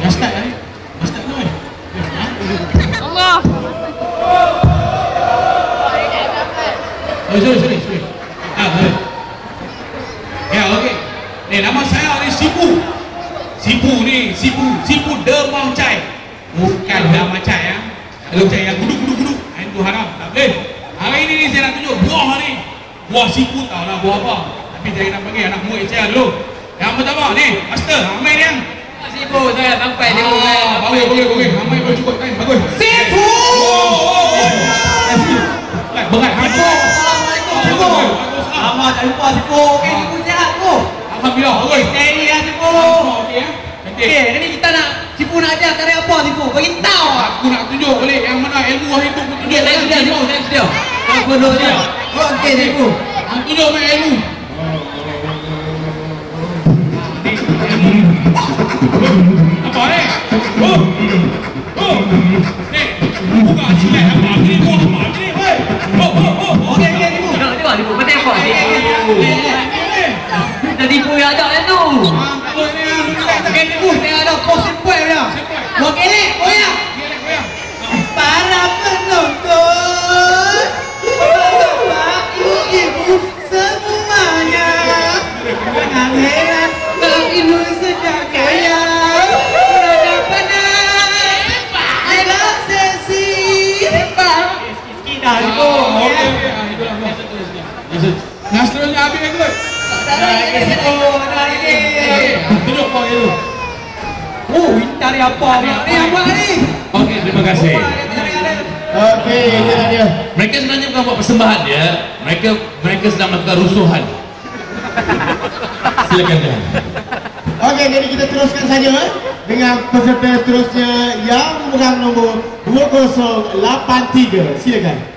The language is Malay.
dah start dah ni. Dah start tu? Allah. Sorry, sorry, sorry, sorry. Ah, sorry. Ya, okey. Ni nama saya ni Sipu. Sipu ni, Sipu, Sipu Demam Cai. Bukan Demam Cai. Kalau cai yang guduk-guduk-guduk, itu haram. Tak boleh. Hari ini ni saya nak tunjuk buah ni. Buah sipu tahu lah buah apa. Tapi saya nak panggil anak murid saya dulu. Yang pertama ni, Master, ramai ni Sibu saya sampai dia Ah, bagus, bagus, bagus. Ramai pun cukup kan, bagus. Oh, oh, oh. Baik, Berat hati. Assalamualaikum Sibu. Lama tak jumpa Sibu. Okey Sibu sihat Sibu. Alhamdulillah, bagus. Steady ya Sibu. Okey ya. Okey, hari ni kita nak Sibu nak ajar karya apa Sibu? Bagi tahu. Aku nak tunjuk boleh yang mana ilmu wahid tu aku tunjuk. Saya sudah Sibu, saya sudah. Saya perlu dia. Okey Sibu. Aku tunjuk main ilmu. Ah, oh ya. Semuanya Jangan heran kalau ibu Yang seterusnya habis tu. Ada lagi, ada lagi Tunjuk kau itu. Oh, ini dari apa ni? Ni yang buat ni Okey, terima kasih. Okey, itu dah dia. Mereka sebenarnya bukan buat persembahan ya. Mereka mereka sedang melakukan rusuhan. Silakan jangan. Okey, jadi kita teruskan saja eh, dengan peserta seterusnya yang memegang nombor 2083. Silakan.